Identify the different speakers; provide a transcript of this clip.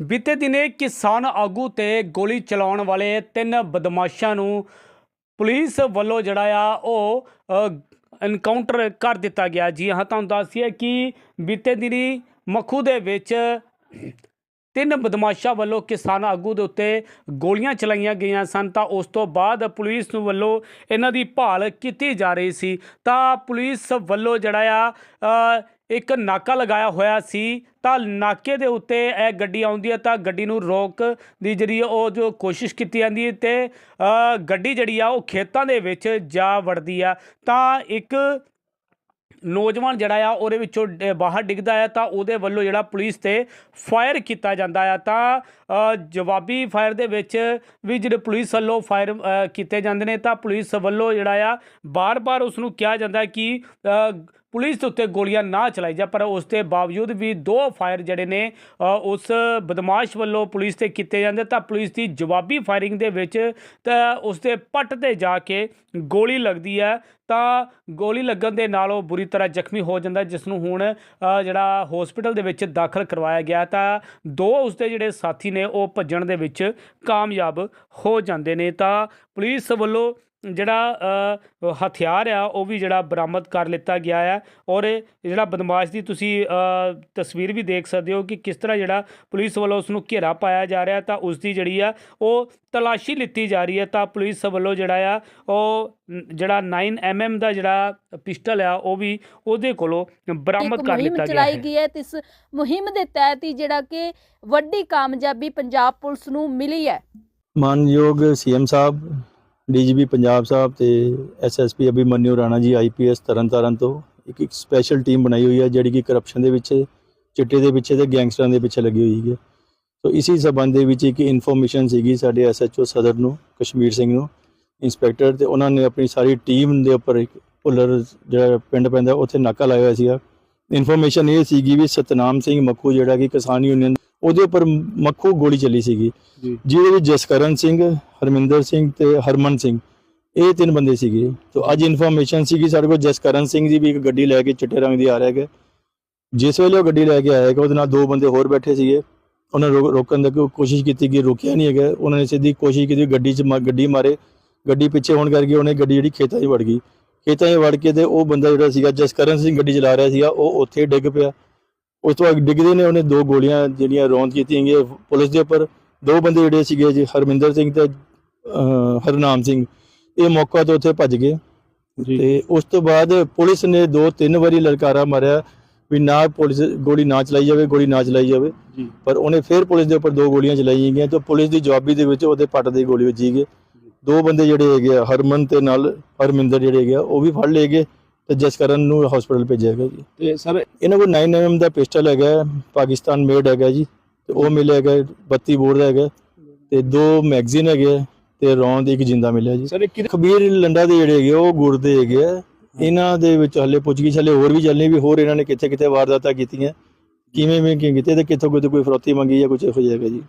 Speaker 1: ਬੀਤੇ ਦਿਨੇ ਕਿਸਾਨ ਆਗੂ ਤੇ ਗੋਲੀ ਚਲਾਉਣ ਵਾਲੇ ਤਿੰਨ ਬਦਮਾਸ਼ਾਂ ਨੂੰ ਪੁਲਿਸ ਵੱਲੋਂ ਜਿਹੜਾ ਆ ਉਹ ਐਨਕਾਊਂਟਰ ਕਰ ਦਿੱਤਾ ਗਿਆ। ਜੀ ਹਾਂ, ਤੁਹਾਨੂੰ ਦੱਸਿਆ ਕਿ ਬੀਤੇ ਦਿਨੀ ਮੱਖੂ ਦੇ ਵਿੱਚ ਤਿੰਨ ਬਦਮਾਸ਼ਾਂ ਵੱਲੋਂ ਕਿਸਾਨ ਆਗੂ ਦੇ ਉੱਤੇ ਗੋਲੀਆਂ ਚਲਾਈਆਂ ਗਈਆਂ ਸਨ। ਤਾਂ ਉਸ ਤੋਂ ਬਾਅਦ ਪੁਲਿਸ ਨੂੰ ਵੱਲੋਂ ਇਹਨਾਂ ਦੀ ਭਾਲ ਕੀਤੀ ਜਾ ਰਹੀ ਸੀ। ਤਾਂ ਪੁਲਿਸ ਵੱਲੋਂ ਜਿਹੜਾ ਆ ਇੱਕ ਨਾਕਾ ਲਗਾਇਆ ਹੋਇਆ ਸੀ। ਤਾਂ ਨਾਕੇ ਦੇ ਉੱਤੇ ਇਹ ਗੱਡੀ ਆਉਂਦੀ ਹੈ ਤਾਂ ਗੱਡੀ ਨੂੰ ਰੋਕ ਦੀ ਜਿਹੜੀ ਉਹ ਜੋ ਕੋਸ਼ਿਸ਼ ਕੀਤੀ ਜਾਂਦੀ ਹੈ ਤੇ ਗੱਡੀ ਜਿਹੜੀ ਆ, ਉਹ ਖੇਤਾਂ ਦੇ ਵਿੱਚ ਜਾ ਵੜਦੀ ਆ। ਤਾਂ ਇੱਕ ਨੌਜਵਾਨ ਜਿਹੜਾ ਆ, ਉਹਦੇ ਵਿੱਚੋਂ ਡ- ਬਾਹਰ ਡਿੱਗਦਾ ਆ, ਤਾਂ ਉਹਦੇ ਵੱਲੋਂ ਜਿਹੜਾ ਪੁਲਿਸ ਤੇ ਫਾਇਰ ਕੀਤਾ ਜਾਂਦਾ ਆ। ਤਾਂ ਜਵਾਬੀ ਫਾਇਰ ਦੇ ਵਿੱਚ ਵੀ ਜਿਹੜੇ ਪੁਲਿਸ ਵੱਲੋਂ ਫਾਇਰ ਕੀਤੇ ਜਾਂਦੇ ਨੇ, ਤਾਂ ਪੁਲਿਸ ਵੱਲੋਂ ਜਿਹੜਾ ਆ, ਬਾਰ-ਬਾਰ ਉਸ ਨੂੰ ਕਿਹਾ ਜਾਂਦਾ ਕਿ ਪੁਲਿਸ ਦੇ ਉੱਤੇ ਗੋਲੀਆਂ ਨਾ ਚਲਾਈ ਜਾ ਪਰ ਉਸ ਦੇ ਬਾਵਜੂਦ ਵੀ ਦੋ ਫਾਇਰ ਜਿਹੜੇ ਨੇ ਉਸ ਬਦਮਾਸ਼ ਵੱਲੋਂ ਪੁਲਿਸ ਤੇ ਕੀਤੇ ਜਾਂਦੇ ਤਾਂ ਪੁਲਿਸ ਦੀ ਜਵਾਬੀ ਫਾਇਰਿੰਗ ਦੇ ਵਿੱਚ ਤਾਂ ਉਸ ਦੇ ਪੱਟ ਤੇ ਜਾ ਕੇ ਗੋਲੀ ਲੱਗਦੀ ਹੈ ਤਾਂ ਗੋਲੀ ਲੱਗਣ ਦੇ ਨਾਲ ਉਹ ਬੁਰੀ ਤਰ੍ਹਾਂ ਜ਼ਖਮੀ ਹੋ ਜਾਂਦਾ, ਜਿਸ ਨੂੰ ਹੁਣ ਜਿਹੜਾ ਹਸਪੀਟਲ ਦੇ ਵਿੱਚ ਦਾਖਲ ਕਰਵਾਇਆ ਗਿਆ। ਤਾਂ ਦੋ ਉਸਦੇ ਜਿਹੜੇ ਸਾਥੀ ਨੇ, ਉਹ ਭੱਜਣ ਦੇ ਵਿੱਚ ਕਾਮਯਾਬ ਹੋ ਜਾਂਦੇ ਨੇ। ਤਾਂ ਪੁਲਿਸ ਵੱਲੋਂ ਜਿਹੜਾ ਹਥਿਆਰ ਆ ਉਹ ਵੀ ਜਿਹੜਾ ਬਰਾਮਦ ਕਰ ਲਿੱਤਾ ਗਿਆ ਹੈ ਔਰ ਇਹ ਜਿਹੜਾ ਬਦਮਾਸ਼ ਦੀ ਤੁਸੀਂ ਤਸਵੀਰ ਵੀ ਦੇਖ ਸਕਦੇ ਹੋ ਕਿ ਕਿਸ ਤਰ੍ਹਾਂ ਜਿਹੜਾ ਪੁਲਿਸ ਵੱਲੋਂ ਉਸ ਨੂੰ ਘੇਰਾ ਪਾਇਆ ਜਾ ਰਿਹਾ ਤਾਂ ਉਸ ਦੀ ਜਿਹੜੀ ਆ ਉਹ ਤਲਾਸ਼ੀ ਲਿੱਤੀ ਜਾ ਰਹੀ ਹੈ ਤਾਂ ਪੁਲਿਸ ਵੱਲੋਂ ਜਿਹੜਾ ਆ ਉਹ ਜਿਹੜਾ 9 mm ਦਾ ਜਿਹੜਾ ਪਿਸਟਲ ਆ ਉਹ ਵੀ ਉਹਦੇ ਕੋਲੋਂ ਬਰਾਮਦ ਕਰ ਲਿੱਤਾ ਗਿਆ
Speaker 2: ਚਲਾਈ
Speaker 1: ਹੈ।
Speaker 2: ਗਈ ਹੈ ਤੇ ਇਸ ਮੁਹਿੰਮ ਦੇ ਤਹਿਤ ਹੀ ਜਿਹੜਾ ਕਿ ਵੱਡੀ ਕਾਮਯਾਬੀ ਪੰਜਾਬ ਪੁਲਿਸ ਨੂੰ ਮਿਲੀ ਹੈ।
Speaker 3: ਮਾਨਯੋਗ ਸੀਐਮ ਸਾਹਿਬ ਡੀਜੀਪੀ ਪੰਜਾਬ ਸਾਹਿਬ ਤੇ ਐਸਐਸਪੀ ਅਭਿਮਨਿਊ ਰਾਣਾ ਜੀ ਆਈਪੀਐਸ ਤਰਨਤਾਰਨ ਤੋਂ ਇੱਕ ਇੱਕ ਸਪੈਸ਼ਲ ਟੀਮ ਬਣਾਈ ਹੋਈ ਹੈ, ਜਿਹੜੀ ਕਿ ਕਰਪਸ਼ਨ ਦੇ ਵਿੱਚ ਚਿੱਟੇ ਦੇ ਪਿੱਛੇ ਤੇ ਗੈਂਗਸਟਰਾਂ ਦੇ ਪਿੱਛੇ ਲੱਗੀ ਹੋਈ ਹੈ। ਸੋ ਇਸੇ ਸਬੰਧ ਦੇ ਵਿੱਚ ਇੱਕ ਇਨਫੋਰਮੇਸ਼ਨ ਸੀਗੀ ਸਾਡੇ ਐਸਐਚਓ ਸਦਰ ਨੂੰ, ਕਸ਼ਮੀਰ ਸਿੰਘ ਨੂੰ ਇੰਸਪੈਕਟਰ ਤੇ ਉਹਨਾਂ ਨੇ ਆਪਣੀ ਸਾਰੀ ਟੀਮ ਦੇ ਉੱਪਰ ਇੱਕ ਭੁੱਲਰ ਜਿਹੜਾ ਪਿੰਡ ਪੈਂਦਾ, ਉੱਥੇ ਨਾਕਾ ਲਾਇਆ ਹੋਇਆ ਸੀਗਾ। ਇਨਫੋਰਮੇਸ਼ਨ ਇਹ ਸੀਗੀ ਵੀ ਸਤਨਾਮ ਸਿੰਘ ਮੱਖੂ ਜਿਹੜਾ ਕਿ ਕਿਸਾਨ ਯੂਨੀਅਨ ਉਹਦੇ ਉੱਪਰ ਮੱਖੂ ਗੋਲੀ ਚੱਲੀ ਸੀਗੀ। ਜਿਹਦੇ ਵਿੱਚ ਜਸਕਰਨ ਸਿੰਘ ਹਰਮਿੰਦਰ ਸਿੰਘ ਤੇ ਹਰਮਨ ਸਿੰਘ ਇਹ ਤਿੰਨ ਬੰਦੇ ਸੀਗੇ। ਤੋਂ ਅੱਜ ਇਨਫੋਰਮੇਸ਼ਨ ਸੀ ਕਿ ਸਾਡੇ ਕੋਲ ਜਸਕਰਨ ਸਿੰਘ ਜੀ ਵੀ ਇੱਕ ਗੱਡੀ ਲੈ ਕੇ ਚਿੱਟੇ ਰੰਗ ਦੀ ਆ ਰਿਹਾ ਹੈਗਾ। ਜਿਸ ਵੇਲੇ ਉਹ ਗੱਡੀ ਲੈ ਕੇ ਆਇਆ ਹੈਗਾ ਉਹਦੇ ਨਾਲ ਦੋ ਬੰਦੇ ਹੋਰ ਬੈਠੇ ਸੀਗੇ। ਉਹਨਾਂ ਰੋਕਣ ਦੀ ਕੋ- ਕੋਸ਼ਿਸ਼ ਕੀਤੀ ਕਿ ਰੋਕਿਆ ਨਹੀਂ ਹੈਗਾ। ਉਹਨਾਂ ਨੇ ਸਿੱਧੀ ਕੋਸ਼ਿਸ਼ ਕੀਤੀ ਗੱਡੀ 'ਚ ਗੱਡੀ ਮਾਰੇ। ਗੱਡੀ ਪਿੱਛੇ ਹੋਣ ਕਰਕੇ ਉਹਨੇ ਗੱਡੀ ਜਿਹੜੀ ਖੇਤਾਂ 'ਚ ਵੜ ਗਈ। ਖੇਤਾਂ 'ਚ ਵੜ ਕੇ ਤੇ ਉਹ ਬੰਦਾ ਜਿਹੜਾ ਸੀਗਾ ਜਸਕਰਨ ਸਿੰਘ ਗੱਡੀ ਚਲਾ ਰਿਹਾ ਸੀਗਾ ਉਹ ਉੱਥੇ ਹੀ ਡਿੱਗ ਪਿਆ। ਉਸ ਤੋਂ ਬਾਅਦ ਡਿੱਗਦੇ ਨੇ ਉਹਨੇ ਦੋ ਗੋਲੀਆਂ ਜਿਹੜੀਆਂ ਰੌਂਦ ਕੀਤੀਆਂ ਗਈਆਂ ਪੁਲਿਸ ਦੇ ਉੱਪਰ। ਦੋ ਬੰਦੇ ਜਿਹੜੇ ਸੀਗੇ ਜੀ ਹਰਮਿੰਦਰ ਸਿੰਘ ਤੇ ਹਰਨਾਮ ਸਿੰਘ। ਇਹ ਮੌਕਾ ਤੋਂ ਉੱਥੇ ਭੱਜ ਗਏ। ਤੇ ਉਸ ਤੋਂ ਬਾਅਦ ਪੁਲਿਸ ਨੇ ਦੋ ਤਿੰਨ ਵਾਰੀ ਲਲਕਾਰਾ ਮਾਰਿਆ ਵੀ ਨਾ ਪੁਲਿਸ ਗੋਲੀ ਨਾ ਚਲਾਈ ਜਾਵੇ ਗੋਲੀ ਨਾ ਚਲਾਈ ਜਾਵੇ। ਪਰ ਉਹਨੇ ਫਿਰ ਪੁਲਿਸ ਦੇ ਉੱਪਰ ਦੋ ਗੋਲੀਆਂ ਚਲਾਈਆਂ ਗਈਆਂ ਤੇ ਪੁਲਿਸ ਦੀ ਜਵਾਬੀ ਦੇ ਵਿੱਚ ਉਹਦੇ ਪੱਟ ਦੇ ਗੋਲੀ ਵੱਜੀ ਗਈ। ਦੋ ਬੰਦੇ ਜਿਹੜੇ ਹੈਗੇ ਹਰਮਨ ਤੇ ਨਾਲ ਹਰਮਿੰਦਰ ਜਿਹੜੇ ਹੈਗੇ ਉਹ ਵੀ ਫੜ ਲਏ ਗਏ। ਤੇ ਜਸਕਰਨ ਨੂੰ ਹਸਪੀਟਲ ਭੇਜਿਆ ਗਿਆ ਜੀ।
Speaker 1: ਤੇ ਸਰ
Speaker 3: ਇਹਨਾਂ ਕੋਲ 9 mm ਦਾ ਪਿਸਟਲ ਹੈਗਾ ਪਾਕਿਸਤਾਨ ਮੇਡ ਹੈਗਾ ਜੀ ਤੇ ਉਹ ਮਿਲਿਆ ਹੈਗਾ 32 ਬੋਰ ਦਾ ਹੈਗਾ ਤੇ ਦੋ ਮੈਗਜ਼ੀਨ ਹੈਗੇ ਤੇ ਰੌਂਦ ਇੱਕ ਜਿੰਦਾ ਮਿਲਿਆ ਜੀ।
Speaker 1: ਸਰ
Speaker 3: ਖਬੀਰ ਲੰਡਾ ਦੇ ਜਿਹੜੇ ਹੈਗੇ ਉਹ ਗੁਰਦੇ ਹੈਗੇ ਇਹਨਾਂ ਦੇ ਵਿੱਚ ਹਲੇ ਪੁੱਛਗਿੱਛ ਹਲੇ ਹੋਰ ਵੀ ਚੱਲਣੀ ਵੀ ਹੋਰ ਇਹਨਾਂ ਨੇ ਕਿੱਥੇ ਕਿੱਥੇ ਵਾਰਦਾਤਾਂ ਕੀਤੀਆਂ ਕਿਵੇਂ ਵੀ ਕੀ ਕੀਤੇ ਤੇ ਕਿੱਥੋਂ ਕਿੱਥੋਂ ਕੋਈ ਫਰੋਤੀ ਮੰਗੀ ਜਾਂ ਕੁਝ ਇਹੋ ਜਿਹਾ ਹੈਗਾ ਜੀ।